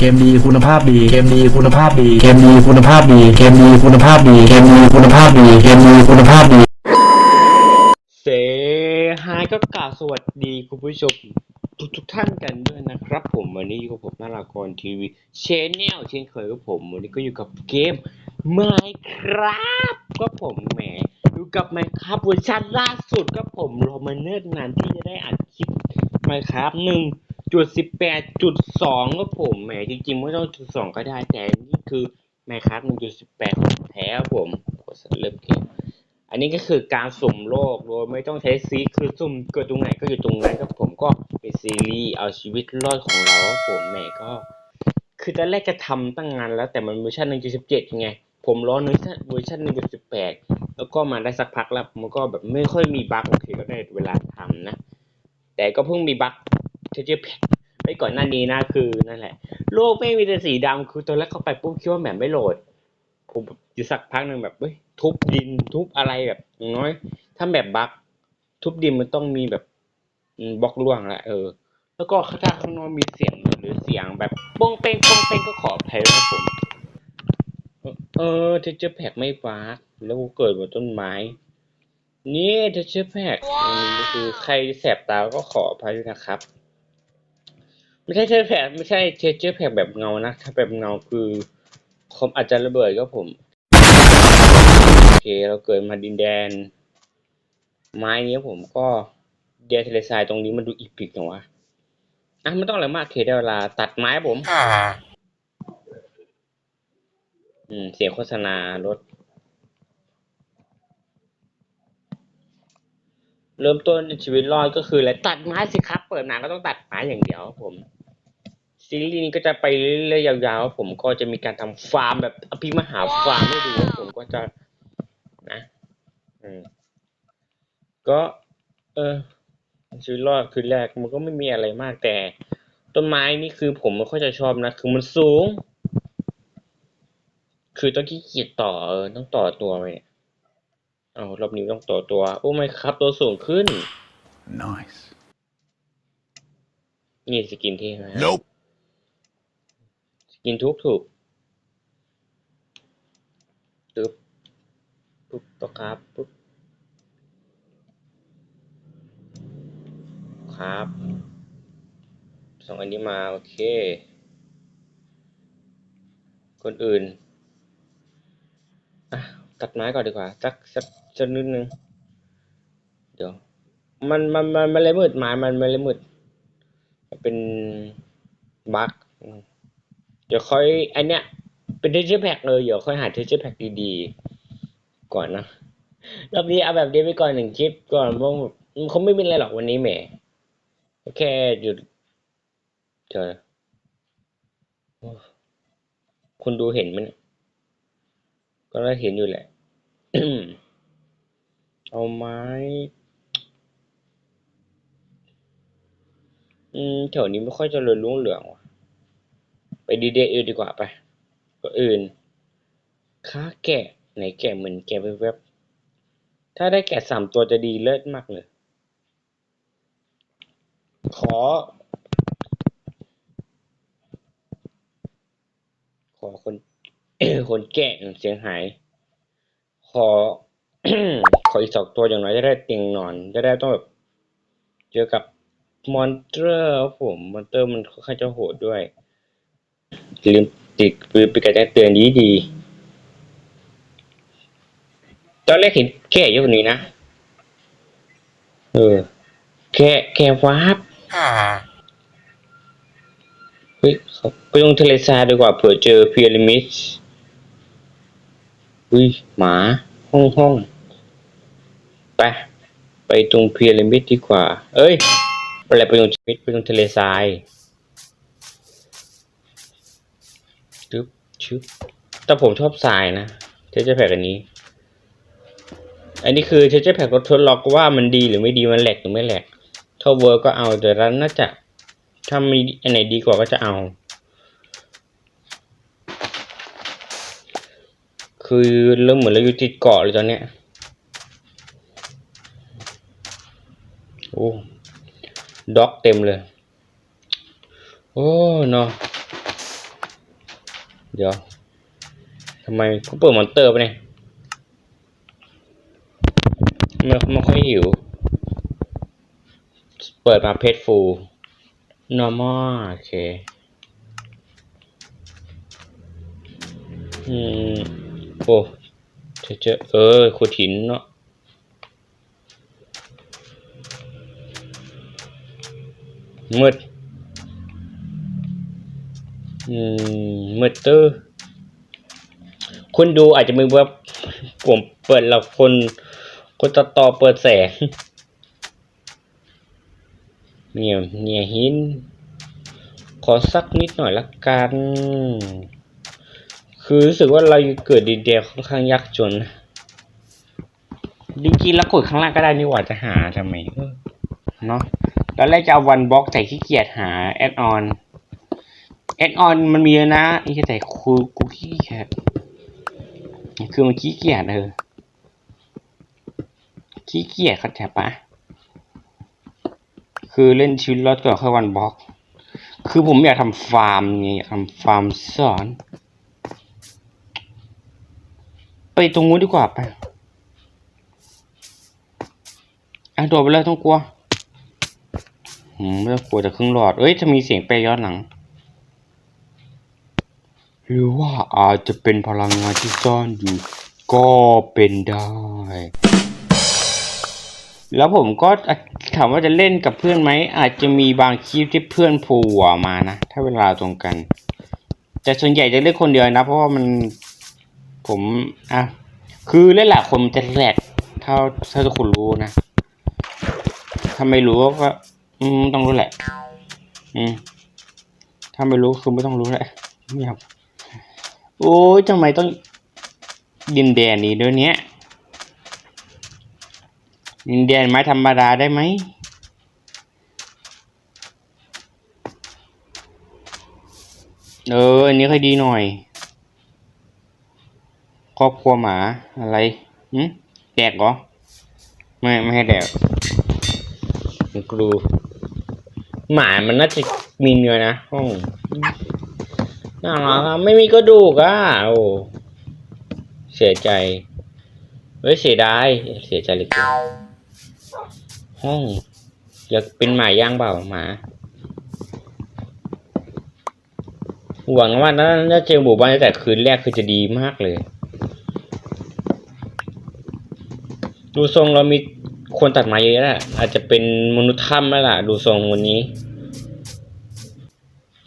เกมดีคุณภาพดี เกมดีคุณภาพดี เกมดีคุณภาพดี เกมดีคุณภาพดี เกมดีคุณภาพดี เกมดีคุณภาพดี เซฮายก็กล่าวสวัสดีคุณผู้ชมทุกทุกท่านกันด้วยนะครับ ผมวันนี้อยู่กับผมนารากรทีวีเชนแนลเช่นเคยกับผม วันนี้ก็อยู่กับเกม Minecraft ก็ผมแหมอยู่กับ Minecraft เวอร์ชันล่าสุดก็ผมรอมาเนิ่นนานที่จะได้อัดคลิป Minecraft หนึ่ง จุดสิบแปดจุดสองก็ผมแหมจริงๆไม่ต้องจุดสองก็ได้แต่นี่คือ Minecraft หนึ่งจุดสิบแปดของแท้ครับผมกดเริ่มเกมอันนี้ก็คือการสุ่มโลกโดยไม่ต้องใช้ซีคือสุ่มเกิดตรงไหนก็อยู่ตรงนั้นครับผมก็เป็นซีรีส์เอาชีวิตรอดของเราครับผมแหมก็ คือตอนแรกจะทำตั้งงานแล้ว แต่มันเวอร์ชัน1.17ไงผมรอเวอร์ชันเวอร์ชัน1.18แล้วก็มาได้สักพักแล้วมันก็แบบไม่ค่อยมีบั๊กโอเคก็ได้เวลาทำนะแต่ก็เพิ่งมีบั๊ก เทเจอร์แพดไปก่อนหน้านี้นะคือนั่นแหละ โลกไม่มีแต่สีดำคือตอนแรกเข้าไปปุ๊บคิดว่าแหมไม่โหลด ผมอยู่สักพักหนึ่งแบบเฮ้ยทุบดินทุบอะไรแบบน้อย ถ้าแบบบั๊กทุบดินมันต้องมีแบบบล็อกล่วงแหละเออ แล้วก็ถ้าข้างนอกมีเสียงหรือเสียงแบบโป้งเป้งโป้งเป้งก็ขออภัยนะผม เออเทเจอร์แพกไม่ฟ้าแล้วกูเกิดบนต้นไม้ นี่เทเจอร์แพกนี่คือใครแสบตาก็ขออภัยนะครับ ไม่ใช่เทเจอร์แพกไม่ใช่เทเจอร์แพกแบบเงานะ ถ้าแบบเงาคือคอมอาจจะระเบิดก็ผมโอเคเราเกิดมาดินแดน ไม้นี้ผมก็เดียทะเลทรายตรงนี้มันดูอีพิกจังวะอะไม่ต้องอะไรมากโอเคได้เวลาตัดไม้ผม อืม เสียงโฆษณารถ เริ่มต้นชีวิตรอดก็คืออะไรตัดไม้สิครับ เปิดหนังก็ต้องตัดไม้อย่างเดียวครับผม ซีรีส์นี้ก็จะไปเรื่อยๆยาวๆครับผมก็จะมีการทำฟาร์มแบบอภิมหาฟาร์มให้ดูครับผมก็จะนะอืมก็ เออชีวิตรอดคืนแรกมันก็ไม่มีอะไรมากแต่ ต้นไม้นี่คือผมไม่ค่อยจะชอบนะ คือมันสูง คือต้องขี้เกียจต่อเออต้องต่อตัวไปเนี่ยเอารอบนี้ต้องต่อตัว โอ้ไม่ครับ ตัวสูงขึ้น Nice. นี่สกินเท่ไหม Nope. กินทุกถูกปึ๊บปุ๊บต่อครับปุ๊บครับสองอันนี้มาโอเค คนอื่นอะตัดไม้ก่อนดีกว่าสักสักสักนิดนึงเดี๋ยวมันมันมันมันเลยมืดไม้มันมันเลยมืด เป็นบั๊กอืม เดี๋ยวค่อยอันเนี้ยเป็นเทเจอร์แพ็กเลยเดี๋ยวค่อยหาเทเจอร์แพ็กดีๆ ก่อนนะรอบนี้เอาแบบนี้ไปก่อนหนึ่งคลิปก่อนเพราะมันคงไม่เป็นไรหรอกวันนี้แหมแค่หยุดเจอโอ้คุณดูเห็นไหมเนี่ยก็ได้เห็นอยู่แหละ เอาไม้อืมแถวนี้ไม่ค่อยเจริญรุ่งเรืองว่ะ ไปดีเดย์อื่นดีกว่าไปก็อื่น ค้าแกะไหนแกะเหมือนแกะแวบถ้าได้แกะสามตัวจะดีเลิศมากเลย ขอ ขอคนคนแกะเสียงหาย ขอ ขออีกสองตัวอย่างน้อยจะได้เตียงนอน จะได้ต้องแบบ เจอกับมอนเตอร์ผม มอนเตอร์มันค่อนข้างจะโหดด้วย ลืมติดปืนไปกระแจ้งเตือนดีดีๆตอนแรกเห็นแค่อยู่คนนี้นะ เออ แค่แค่วาบเฮ้ยเขาไปลงทะเลทรายดีกว่าเผื่อเจอพีระมิดอุ้ยหมาห้องห้องไปไปตรงพีระมิดดีกว่า เอ้ยอะไรไปตรงพีระมิดไปตรงทะเลทรายชึบ ชึบแต่ผมชอบทรายนะเทเจอร์แพกอันนี้ อันนี้คือเทเจอร์แพกรถทดลองว่ามันดีหรือไม่ดีมันแหลกหรือไม่แหลกถ้าเวิร์กก็เอาแต่ร้านน่าจะถ้ามีอันไหนดีกว่าก็จะเอา คือเริ่มเหมือนเราอยู่ติดเกาะเลยตอนเนี้ยโอ้ด็อกเต็มเลย โอ้เนาะ เดี๋ยวทำไมกูเปิดมอนเตอร์ไปเนี่ยไม่ไม่ค่อยหิว เปิดมาเพจฟู normal โอเค อืม โอ้เจอเจอเออขุดหินเนาะมืดอื มมืดตื้อคุณดูอาจจะมือว่าผมเปิดเราคนคนตัดต่อเปิดแสงเนี่ยเนี่ยหิน ขอสักนิดหน่อยละกัน คือรู้สึกว่าเราเกิดดีเดย์ค่อนข้างยากจนจริงๆแล้วกดข้างล่างก็ได้นี่หว่าจะหาทำไมเออเนาะตอนแรกจะเอาวันบล็อกแต่ขี้เกียจหาแอดออน แอดออนมันมีนะไอ้แต่คูกูขี้เกียจคือมันขี้เกียจเออขี้เกียจเข้าใจปะคือเล่นชีวิตรอดก่อนเข้าวันบล็อก คือผมอยากทำฟาร์มไงอยากทำฟาร์มสอน ไปตรงนู้นดีกว่าไปอะโดดไปเลยต้องกลัว อืมไม่ต้องกลัวแต่ครึ่งหลอด เอ้ยจะมีเสียงแปรย้อนหลัง หรือว่าอาจจะเป็นพลังงานที่ซ่อนอยู่ก็เป็นได้ แล้วผมก็ถามว่าจะเล่นกับเพื่อนไหม อาจจะมีบางคลิปที่เพื่อนผล่หัวมานะ ถ้าเวลาตรงกัน แต่ส่วนใหญ่จะเล่นคนเดียวนะ เพราะว่ามันผมอะคือเล่นหลายคนมันจะแหลกเท่าถ้าทุกคนรู้นะถ้าไม่รู้ก็อืมต้องรู้แหละ อืมถ้าไม่รู้คือไม่ต้องรู้แหละเงียบ โอ้ยทำไมต้องดินแดนนี้ด้วยเนี้ยดินแดนไม้ธรรมดาได้ไหมเออ อันนี้ค่อยดีหน่อย ครอบครัวหมาอะไรหืมแดกเหรอ ไม่ไม่ให้แดกคุณครูหมามันน่าจะมีเนื้อนะห้อง น่ารักอะไม่มีกระดูกอะโอ้เสียใจเฮ้ยเสียดายเสียใจเหลยกูห้องอยากเป็นหมาย่างเปล่าหมาหวังว่าน่าจะเจอหมู่บ้านแต่คืนแรกคือจะดีมากเลย ดูทรงเรามีคนตัดไม้เยอะแหละอาจจะเป็นมนุษย์ถ้ำแล้วล่ะ ดูทรงวันนี้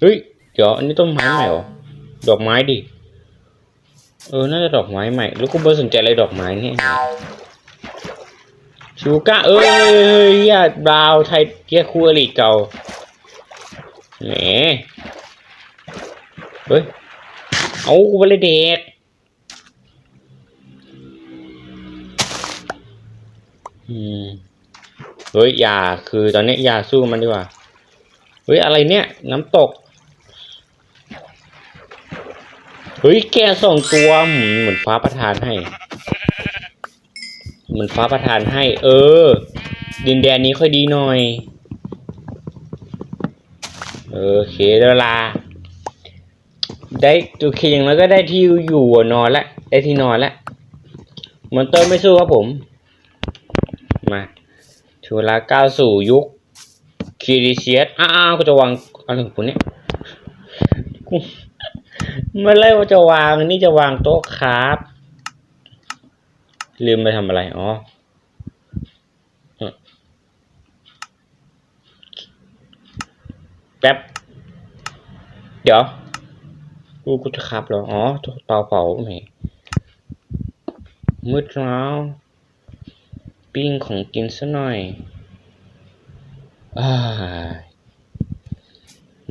เฮ้ย ดี๋ยวอันนี้ต้นไม้ใหม่หรอ ดอกไม้ดิ เออ น่าจะดอกไม้ใหม่ แล้วกูไม่สนใจอะไรดอกไม้นี่ชูก้าเอ้ยย่าดาวไทยเกียคู่อริเก่าแหมเฮ้ย เอากูไปเลยเด็กอืมเฮ้ยยาคือตอนนี้ยาสู้มันดีกว่า เฮ้ย อะไรเนี่ย น้ำตก เฮ้ยแกสองตัวหืมเหมือนฟ้าประทานให้เหมือนฟ้าประทานให้ เออ ดินแดนนี้ค่อยดีหน่อย เออโอเคเวลา ได้โอเคอย่างน้อยก็ได้ที่อยู่นอนละได้ที่นอนละมอนเตอร์ไม่สู้ครับผม มาถึงเวลาก้าวสู่ยุคคีริเซียสอ้าวกูจะวางอะไรของคุณเนี่ย เมื่อไรว่าจะวางนี่จะวางโต๊ะครับ ลืมไปทำอะไร อ๋อแป๊บ เดี๋ยว กูกูจะขับเหรออ๋อเตาเผาแหมมืดแล้วปิ้งของกินซะหน่อยอ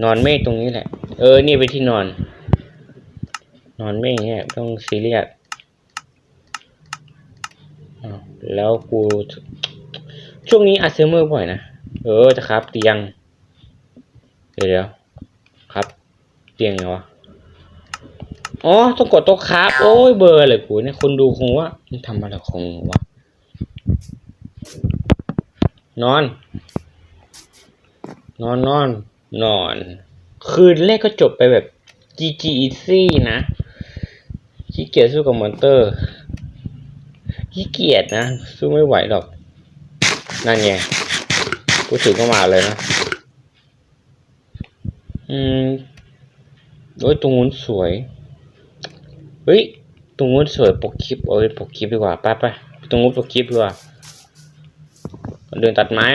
นอนเมฆตรงนี้แหละ เออ นี่ไปนที่นอน นอนไม่เงี้ยต้องซีเรียสแล้วกูช่วงนี้อัดซื้อมือบ่อยนะ เออจะครับเตียงเดี๋ยวครับ เตียงไงวะ อ๋อต้องกดโต๊ะครับ โอ้ยเบอร์เลยกูเนี่ยคนดูคงว่านี่ทำอะไรคงวะ นอน นอนนอน นอน คืนแรกก็จบไปแบบจีจีซี่นะ ขี้เกียจสู้กับมอนเตอร์ ขี้เกียจนะ สู้ไม่ไหวหรอก นั่นไงกูถือก็มาเลยนะ อืมโอ้ยตรงนู้นสวย เฮ้ย ตรงนู้นสวยปกคลิปเอ้ยปกคลิปดีกว่า ไปไปตรงนู้นปกคลิปดีกว่า เดินตัดไม้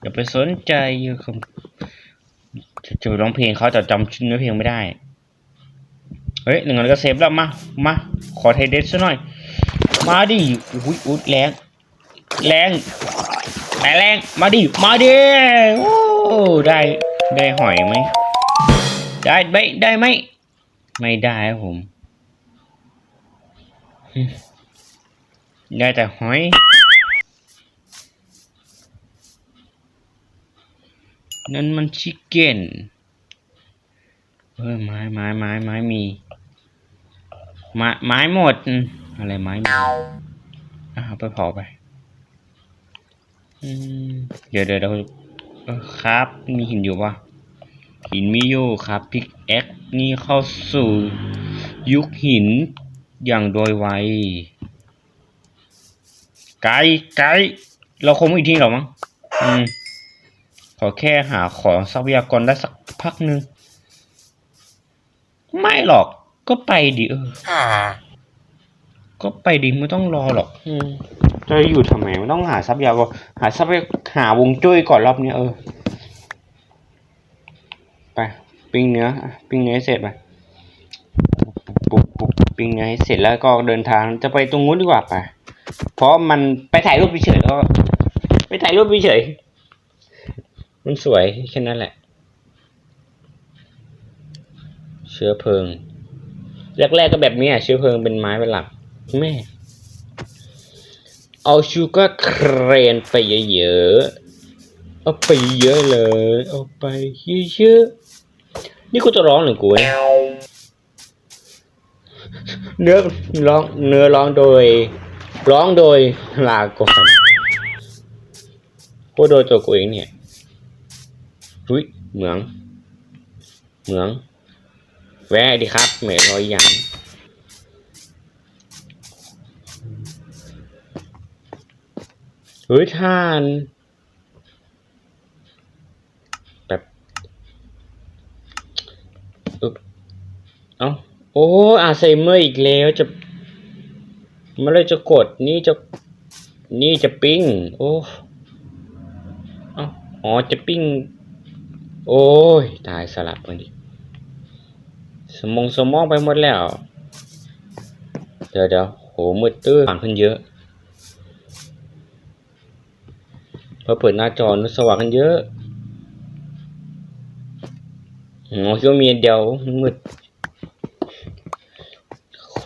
อย่าไปสนใจยู่คำจะร้องเพลงเขาแต่จำชื่อเพลงไม่ได้ เฮ้ยหนึ่งอันก็เซฟแล้วมา มา ขอเทเดสซะหน่อย มาดิอุ้ยอุ้ยแรง แรงแรง มาดิ มาดิ โอ้ ได้ ได้หอยไหม ได้ไหมได้ไหม ไม่ได้ครับผม ได้แต่หอยนั่นมันชิคเก้น เออไม้ไม้ไม้ไม้มี ไม้ไม้หมด อะไรไม้หมดอะไปเผาไปเดี๋ยวเดี๋ยวเราครับ มีหินอยู่ปะหินมีอยู่ครับพิกแอคนี่เข้าสู่ ยุคหินอย่างโดยไวไกด์ไกด์เราคงอีกทีหรอมั้งอืมขอแค่หาของทรัพยากรได้สักพักหนึ่ง ไม่หรอก ก็ไปดิเออก็ไปดิไม่ต้องรอหรอก อืจะอยู่ทำไมไม่ต้องหาทรัพยากรหาทรัพยาหาวงจุ้ยก่อนรอบเนี้ยเออ ไปปิ้งเนื้อปิ้งเนื้อเสร็จไปปุบปุบปิ้งเนื้อให้เสร็จแล้วก็เดินทางจะไปตรงนู้นดีกว่าไปเพราะมันไปถ่ายรูปเฉยก็ไปถ่ายรูปเฉยมันสวยแค่นั้นแหละ ชื้อเพลิง แรกๆก็แบบนี้อะเชื้อเพลิงเป็นไม้เป็นหลักแม่เอาชูก็เครนไปเยอะๆ เอาไปเยอะเลย เอาไปเยอะๆ นี่กูจะร้องหรือกูเนื้อร้องเนื้อร้องโดย ร้องโดยลาก่อนพูดโดยตัวกูเองเนี่ย อุ้ยเหมือง เหมือง แวะดิครับเหมือนรอยหยางเฮ้ยท่านแบบเอ้าโอ้อาไซเมอร์อีกแล้วจะไม่เลยจะกดนี่จะนี่จะปิ้ง โอ้เอ้าอ๋อจะปิ้ง โอ้ย ตายสลับกันดิ สมองสมองไปหมดแล้ว เดี๋ยวเดี๋ยวโหมืดตื้อผ่านขึ้นเยอะพอเปิดหน้าจอนุสว่างขึ้นเยอะโอ้ยมีเดียวมืด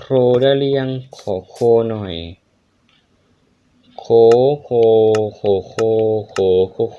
โครได้เรียงขอโคหน่อย โคโคโคโคโคโคโค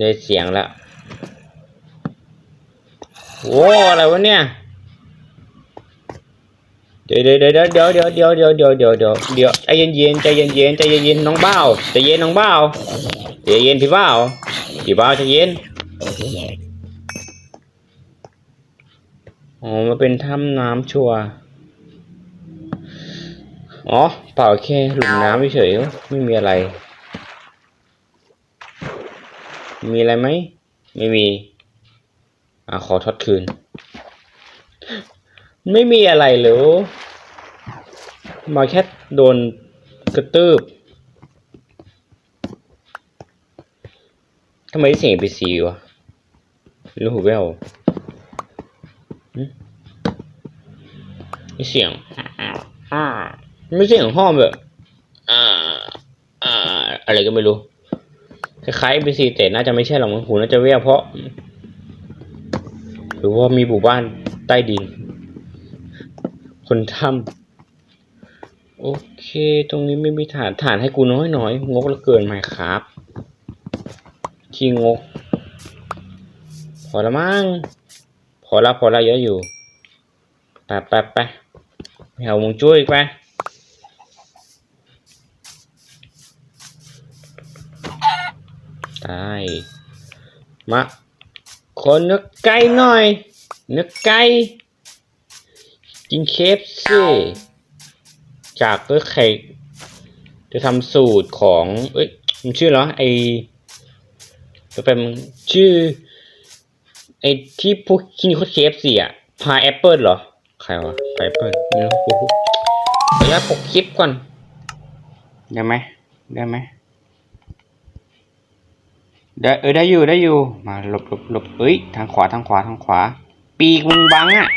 ได้เสียงแล้วโว้อะไรวะเนี่ย เดี๋ยวเดี๋ยวเดี๋ยวเดี๋ยวเดี๋ยวเดี๋ยวเดี๋ยวเดี๋ยวเดี๋ยวเดี๋ยวเดี๋ยวใจเย็นเย็นใจเย็นเย็นใจเย็นเย็นน้องเบ้าใจเย็นน้องเบ้าใจเย็นพี่เบ้าพี่เบ้าใจเย็นอ๋อมาเป็นถ้ำน้ำชัวอ๋อเปล่าแค่หลุมน้ำเฉยๆไม่มีอะไร มีอะไรไหม ไม่มี อะขอทดคืน ไม่มีอะไรหรือมาแค่โดนกระตืบทำไมเสียงเป็นสีวะหรือหูแววหึไม่เสียงไม่เสียงห้อมแบบอ่าอ่าอะไรก็ไม่รู้ คล้ายๆ NPC แต่น่าจะไม่ใช่หรอกมันหูน่าจะเวียเพราะ หรือว่ามีหมู่บ้านใต้ดิน คนถ้ำโอเค ตรงนี้ไม่มีฐานฐานให้กูน้อยน้อยงกเหลือเกินไหมครับขี้งก พอละมั้งพอละพอละเยอะอยู่ไปไปไปไปเอาวงจุ้ยกไป ได้มาขอเนื้อไก่หน่อย เนื้อไก่กินเคฟสิจากเพื่อไข่จะทำสูตรของ เอ้ยมันชื่อเหรอไอจะเป็นชื่อ ไอที่พวกคินิโคเคฟสิอะพายแอปเปิลเหรอ ใครวะพายแอปเปิลไม่รู้ขออนุญาตปกคลิปก่อน ได้ไหมได้ไหม ได้เออได้อยู่ได้อยู่ มาหลบหลบหลบเอ้ยทางขวาทางขวาทางขวา ปีกมึงบังอะ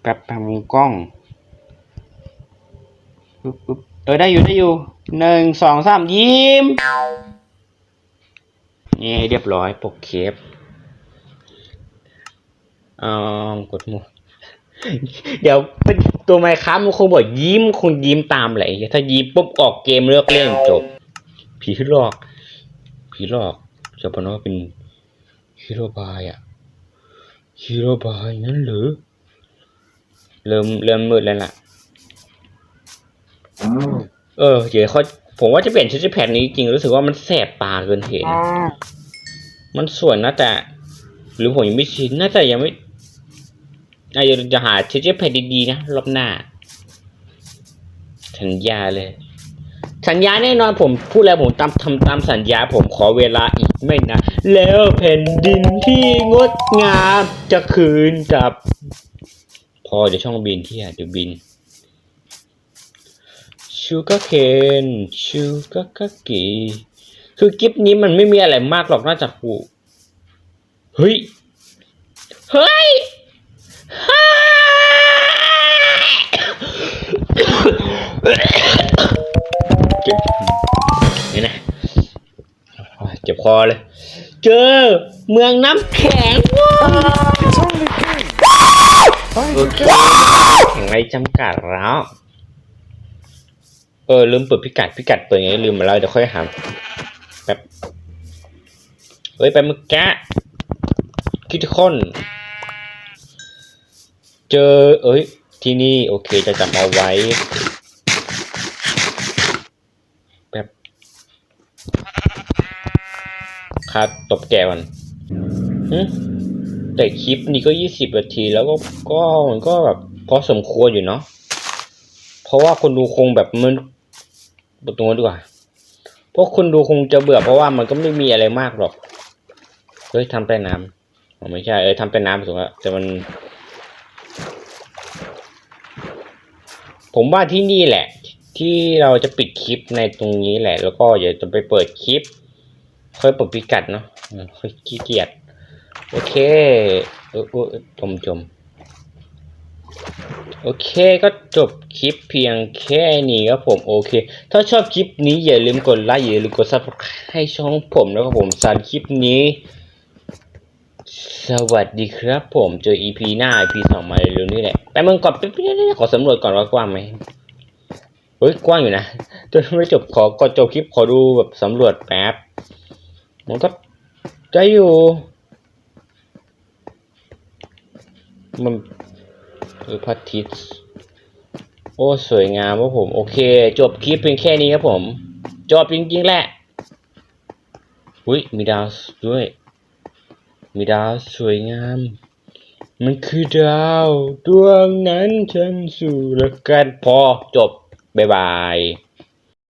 แป๊บแป๊บมุมกล้องปึ๊บปึ๊บเออได้อยู่ได้อยู่หนึ่งสองสามยิ้มนี่เรียบร้อยปกเคปเอ่อกดมูเดี๋ยวเป็นตัวไมค์ครับมันคงบอกยิ้มคงยิ้มตามแหละถ้ายิ้มปุ๊บออกเกมเลิกเล่นจบ ผีหลอก ผีหลอกจะบอกว่าเป็นฮีโร่บายอะฮีโร่บายนั่นหรือ เริ่มเริ่มมืดแล้วล่ะ เออเดี๋ยวเขาผมว่าจะเปลี่ยนชุดแพทนี้จริงรู้สึกว่ามันแสบตาเกินเหตุนะมันสวยนะแต่ หรือผมยังไม่ชินน่าจะยังไม่อาจจะจะหาชุดแพทดีๆนะรอบหน้าสัญญาเลย สัญญาแน่นอนผมพูดแล้วผมตามทำตามสัญญาผมขอเวลาอีกไม่นานแล้วแผ่นดินที่งดงามจะคืนกลับ พอเดี๋ยวช่องบินที่อะเดี๋ยวบินชูก r เคนชูก r กกีคือกิฟนี้มันไม่มีอะไรมากหรอกนอกจากกูเฮ้ย เฮ้ยเฮ้ย เจ็บนี่นะเจ็บคอเลย เจอเมืองน้ำแข็งว้าว It's only game. Find โอเคแข็งไรจำกัดแล้ว เออลืมเปิดพิกัดพิกัดเปิดไงลืมมาแล้วเดี๋ยวค่อยหาแป๊บเฮ้ยไปมึกแกะคิดคอนเจอเอ้ยที่นี่โอเคจะจำเอาไว้แป๊บ คาตบแกก่อนแต่คลิปนี้ก็ยี่สิบนาทีแล้วก็ก็มันก็แบบพอสมควรอยู่เนาะ เพราะว่าคนดูคงแบบมันตรงนั้นดีกว่า เพราะคนดูคงจะเบื่อเพราะว่ามันก็ไม่มีอะไรมากหรอก เฮ้ยทำใต้น้ำอ๋อไม่ใช่ เออทำใต้น้ำถูกแล้วแต่มัน ผมว่าที่นี่แหละ ที่เราจะปิดคลิปในตรงนี้แหละ แล้วก็เดี๋ยวจะไปเปิดคลิป ค่อยเปิดพิกัดเนาะค่อยขี้เกียจโอเคเออเออจมจมโอเคก็จบคลิปเพียงแค่นี้ครับผมโอเค ถ้าชอบคลิปนี้อย่าลืมกดไลค์อย่าลืมกดซับให้ช่องผมนะครับผมสำหรับคลิปนี้ สวัสดีครับผมเจอ EP หน้า EP สองมาเร็วๆนี้แหละแต่มึงก่อนไปขอสำรวจก่อนว่ากว้างไหม ฮ้ยกว้างอยู่นะจนไม่จบขอก่อนจบคลิปขอดูแบบสำรวจแป๊บมันก็ได้อยู่ มันเออพระอาทิตย์โอ้สวยงามครับผม โอเค จบคลิปเพียงแค่นี้ครับผม จบจริงๆแหละอุ้ยมีดาวด้วย มีดาวสวยงาม มันคือดาว ดวงนั้นฉันสู่ละกันพอจบ บ๊ายบาย